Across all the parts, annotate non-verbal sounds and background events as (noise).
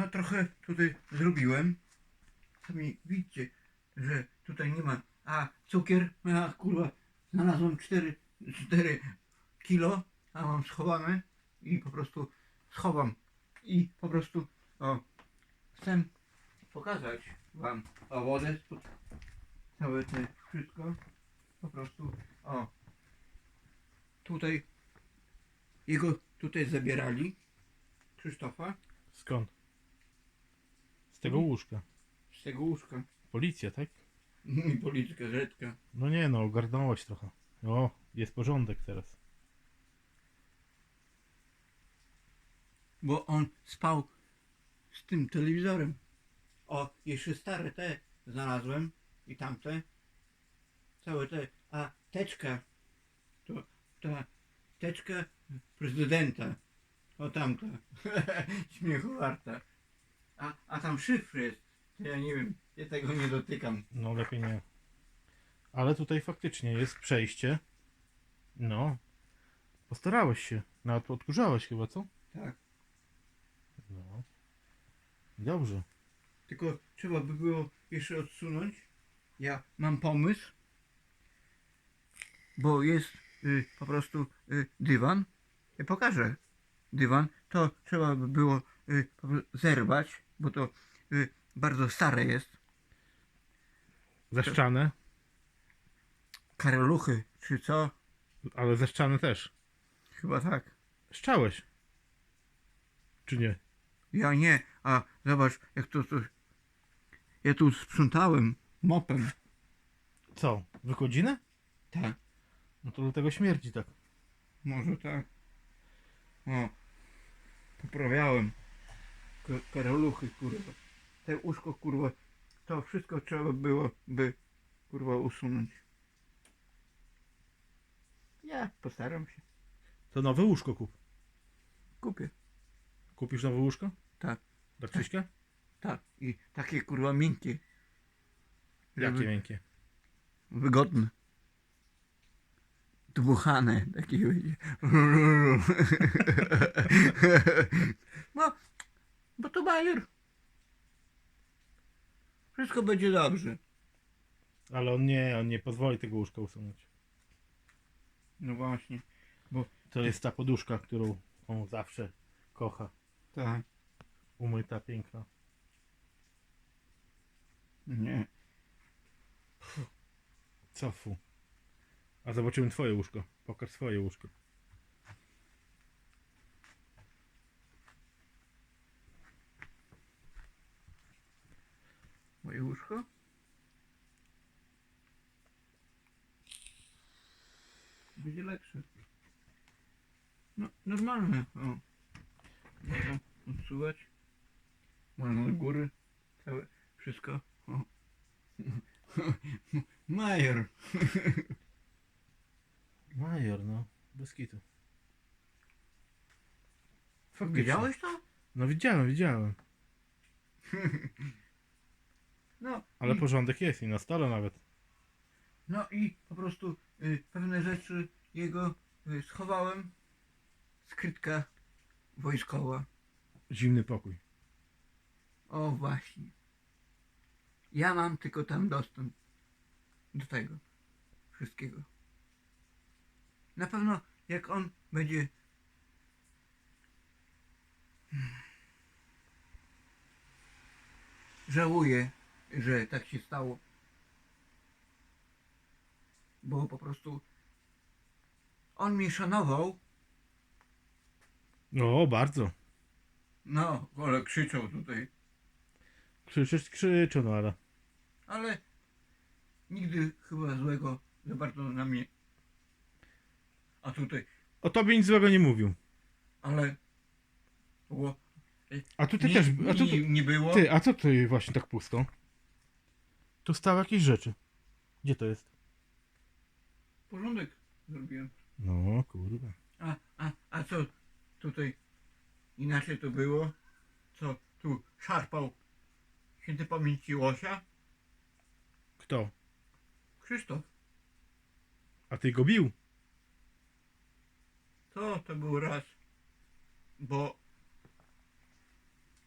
no trochę tutaj zrobiłem. Sami widzicie, że tutaj nie ma. A cukier, a kurwa, znalazłem 4, 4 kilo, a mam schowane i po prostu schowam. I po prostu, o, chcę pokazać wam o wodę, całe te wszystko. Po prostu, o, tutaj, jego tutaj zabierali, Krzysztofa, Skąd? Z tego łóżka. z tego łóżka. Policja, tak? I polityka rzeczka. No nie no, ogarnąłeś trochę. O, jest porządek teraz. Bo on spał z tym telewizorem. O, jeszcze stare te znalazłem i tamte. Całe te. A teczka to ta teczka prezydenta. O tamta. (laughs) Śmiechu warta. A, a tam szyfr jest. To ja nie wiem, ja tego nie dotykam. No lepiej nie. Ale tutaj faktycznie jest przejście. No. Postarałeś się. Nawet odkurzałeś chyba, co? Tak. No. Dobrze. Tylko trzeba by było jeszcze odsunąć. Ja mam pomysł, bo jest y, po prostu y, dywan. Ja pokażę dywan. To trzeba by było y, po prostu zerwać, bo to y, bardzo stare jest. Zeszczane, Karoluchy, czy co? ale zeszczane też. Chyba tak. Szczałeś. Czy nie? Ja nie, a zobacz jak to, to ja tu sprzątałem mopem. Co? Wychodzinę? Tak. No to dlatego śmierdzi tak. Może tak. O. Poprawiałem. Karoluchy, kurwa. Te łóżko, kurwa. To wszystko trzeba było, by, kurwa, usunąć. Ja postaram się. To nowe łóżko kup. Kupię. Kupisz nowe łóżko? Tak. Dla Krzyśka? Tak. I takie, kurwa, miękkie. Jakie miękkie? Wygodne. Dmuchane takie będzie. (laughs) No, bo to bajer. Wszystko będzie dobrze. Ale on nie, on nie pozwoli tego łóżka usunąć. No właśnie. To jest ta poduszka, którą on zawsze kocha. Tak. Umyta, piękna. Nie. Co fu. A zobaczymy twoje łóżko. Pokaż swoje łóżko. Łóżko? Będzie lepsze. No, normalne. O. Można odsuwać. Można do góry. Całe, wszystko. O. (laughs) Major. (laughs) Major, no. Bez kitu. Faktycznie. Widziałeś to? No widziałem, widziałem. (laughs) Ale i, porządek jest i na stole nawet. no i po prostu y, pewne rzeczy jego y, schowałem. Skrytka wojskowa. Zimny pokój. O właśnie. Ja mam tylko tam dostęp do tego wszystkiego. Na pewno jak on będzie żałuje, że tak się stało. Bo po prostu on mnie szanował, No, bardzo. no, ale krzyczał tutaj. Krzyczeć krzyczą, no ale. ale nigdy chyba złego za bardzo na mnie. A tutaj, O tobie nic złego nie mówił. ale było, A tu ty nie, też. A tu, nie, nie było. ty, a co ty właśnie tak pusto? Tu stały jakieś rzeczy. Gdzie to jest? Porządek zrobiłem. No, kurwa. A, a, a co tutaj inaczej to było? Co tu szarpał święty pamięci Łosia? Kto? Krzysztof. A ty go bił? To to był raz. Bo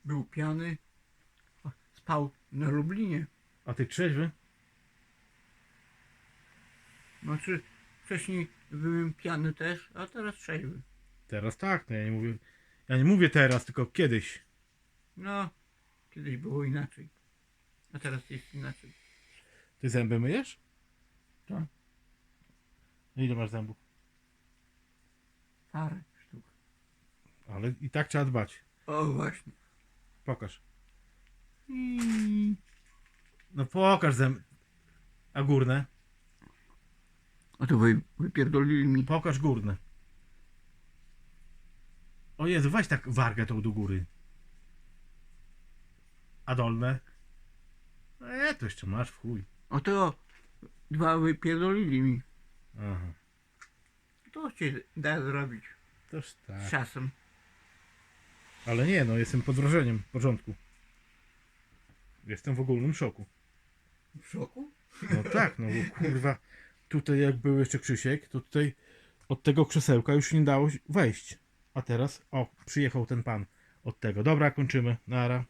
był pijany, o, spał na Lublinie. A ty trzeźwy? Znaczy, wcześniej byłem pijany też, a teraz trzeźwy. Teraz tak, no ja nie mówię. Ja nie mówię teraz, tylko kiedyś. No, kiedyś było inaczej. A teraz jest inaczej. Ty zęby myjesz? Tak. Ile masz zębów? Parę sztuk. Ale i tak trzeba dbać. O, właśnie. Pokaż. I... No pokaż zęby. A górne? A to wy, wypierdolili mi. Pokaż górne. O Jezu, weź tak wargę tą do góry. A dolne? E, to jeszcze masz w chuj. O to dwa wypierdolili mi. Aha. To się da zrobić Toż z tak. czasem. Ale nie, no jestem pod wrażeniem w porządku. Jestem w ogólnym szoku. W szoku? No tak, no bo kurwa, tutaj jak był jeszcze Krzysiek, to tutaj od tego krzesełka już nie dało wejść. A teraz, o, przyjechał ten pan od tego. Dobra, kończymy. Nara.